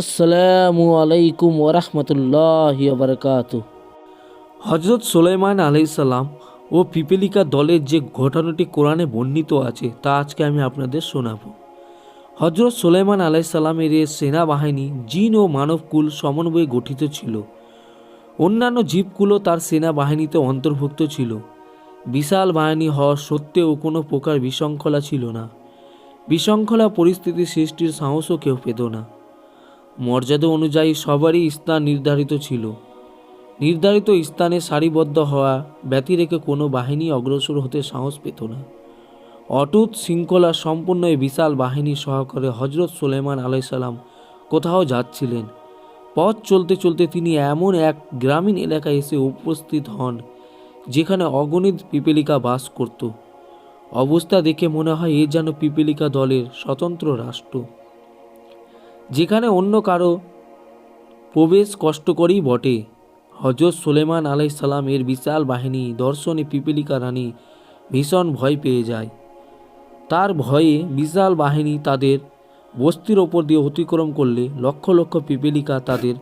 আসসালামু আলাইকুম ওরহমতুল্লাহ বারকাত। হজরত সুলাইমান আলাইসাল্লাম ও পিপেলিকা দলের যে ঘটনাটি কোরআনে বর্ণিত আছে, তা আজকে আমি আপনাদের শোনাব। হজরত সুলাইমান আলাইসাল্লামের সেনাবাহিনী জিন ও মানবকুল সমন্বয়ে গঠিত ছিল। অন্যান্য জীবকুলো তার সেনাবাহিনীতে অন্তর্ভুক্ত ছিল। বিশাল বাহিনী হওয়া সত্ত্বেও কোনো প্রকার বিশৃঙ্খলা ছিল না। বিশৃঙ্খলা পরিস্থিতি সৃষ্টির সাহসও কেউ পেত না। মর্যাদা অনুযায়ী সবারই স্থান নির্ধারিত ছিল। নির্ধারিত স্থানে সারিবদ্ধ হওয়া ব্যতি রেখে কোনো বাহিনী অগ্রসর হতে সাহস পেত না। অটুট শৃঙ্খলা সম্পন্ন এই বিশাল বাহিনী সহকারে হজরত সুলেমান আলাইসাল্লাম কোথাও যাচ্ছিলেন। পথ চলতে চলতে তিনি এমন এক গ্রামীণ এলাকায় এসে উপস্থিত হন, যেখানে অগণিত পিপেলিকা বাস করত। অবস্থা দেখে মনে হয় এ যেন পিপেলিকা দলের স্বতন্ত্র রাষ্ট্র। যেখানে অন্য কারও প্রবেশ কষ্টকরই বটে। হজরত সুলেমান আলাইসাল্লাম এর বিশাল বাহিনী, দর্শনে পিপেলিকা রানী ভীষণ ভয় পেয়ে যায়। তার ভয়ে বিশাল বাহিনী তাদের বস্তির ওপর দিয়ে অতিক্রম করলে লক্ষ লক্ষ পিপেলিকা তাদের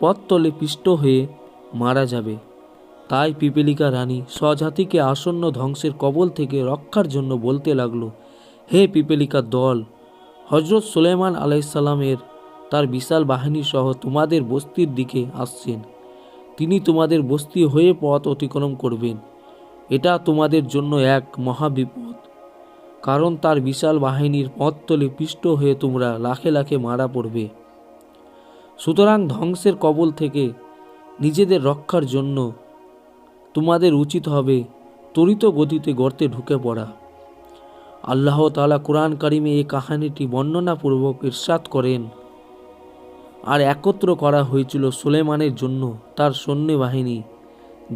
পথতলে পিষ্ট হয়ে মারা যাবে। তাই পিপিলিকা রানী স্বজাতিকে আসন্ন ধ্বংসের কবল থেকে রক্ষার জন্য বলতে লাগল, হে পিপেলিকার দল হজরত সুলেমান আলাইসাল্লামের তার বিশাল বাহিনী সহ তোমাদের বস্তির দিকে আসছেন। তিনি তোমাদের বস্তি হয়ে পথ অতিক্রম করবেন। এটা তোমাদের জন্য এক মহাবিপদ কারণ তার বিশাল বাহিনীর পথতলে পিষ্ট হয়ে তোমরা লাখে লাখে মারা পড়বে। সুতরাং ধ্বংসের কবল থেকে নিজেদের রক্ষার জন্য তোমাদের উচিত হবে ত্বরিত গতিতে গর্তে ঢুকে পড়া। আল্লাহ তালা কোরআন কারিমে এই কাহিনীটি বর্ণনাপূর্বক ইরশাদ করেন। আর একত্র করা হয়েছিল সুলেমানের জন্য তার সৈন্যবাহিনী,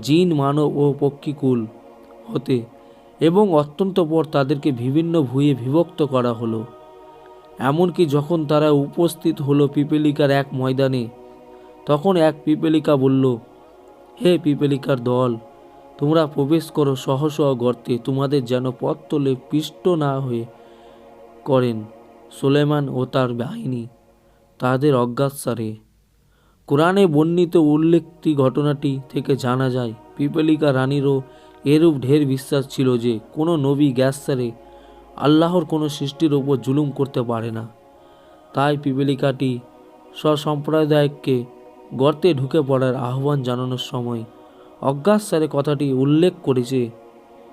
জিন, মানব ও পক্ষীকুল হতে এবং অত্যন্ত পর তাদেরকে বিভিন্ন ভুঁয়ে বিভক্ত করা হলো। এমনকি যখন তারা উপস্থিত হলো পিপেলিকার এক ময়দানে, তখন এক পিপেলিকা বলল, হে পিপেলিকার দল তোমরা প্রবেশ করো সহস গর্তে, তোমাদের যেন পথ তোলে পিষ্ট না হয়ে করেন সুলেমান ও তার বাহিনী তাদের অজ্ঞাতসারে। কোরআনে বর্ণিত উল্লেখটি ঘটনাটি থেকে জানা যায়, পিপলিকা রানীরও এরূপ ঢের বিশ্বাস ছিল যে কোনো নবী গ্যাস সারে আল্লাহর কোনো সৃষ্টির ওপর জুলুম করতে পারে না। তাই পিপলিকাটি স্বসম্প্রদায়কে গর্তে ঢুকে পড়ার আহ্বান জানানোর সময় অজ্ঞাত স্যারে কথাটি উল্লেখ করেছে।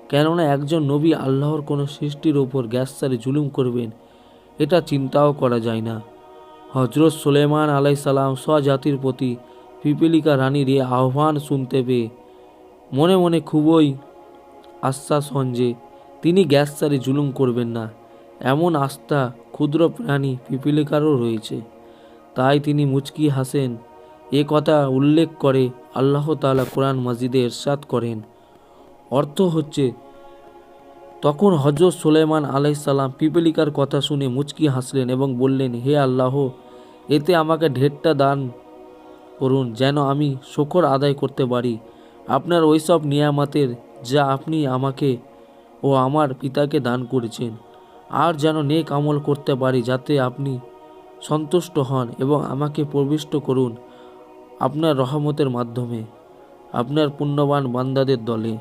কেননা একজন নবী আল্লাহর কোনো সৃষ্টির ওপর গ্যাস সারে জুলুম করবেন, এটা চিন্তাও করা যায় না। হজরত সুলেমান আলাইসাল্লাম স্বজাতির প্রতি পিপিলিকা রানীর এ আহ্বান শুনতে পেয়ে মনে মনে খুবই আশ্বাস হন যে, তিনি গ্যাস সারে জুলুম করবেন না, এমন আস্থা ক্ষুদ্র প্রাণী পিপিলিকারও রয়েছে। তাই তিনি মুচকি হাসেন, এ কথা উল্লেখ করে আল্লাহ তাআলা কোরআন মাজিদে এরশাদ করেন। অর্থ হচ্ছে, তখন হজরত সুলাইমান আলাইসাল্লাম পিপেলিকার কথা শুনে মুচকি হাসলেন এবং বললেন, হে আল্লাহ, এতে আমাকে ঢেরটা দান করুন যেন আমি শকর আদায় করতে পারি। আপনার ওইসব নিয়ামাতের যা আপনি আমাকে ও আমার পিতাকে দান করেছেন, আর যেন নেক আমল করতে পারি যাতে আপনি সন্তুষ্ট হন এবং আমাকে প্রবিষ্ট করুন। আপনার রহমতের মাধ্যমে আপনার পুণ্যবান বান্দাদের দলে।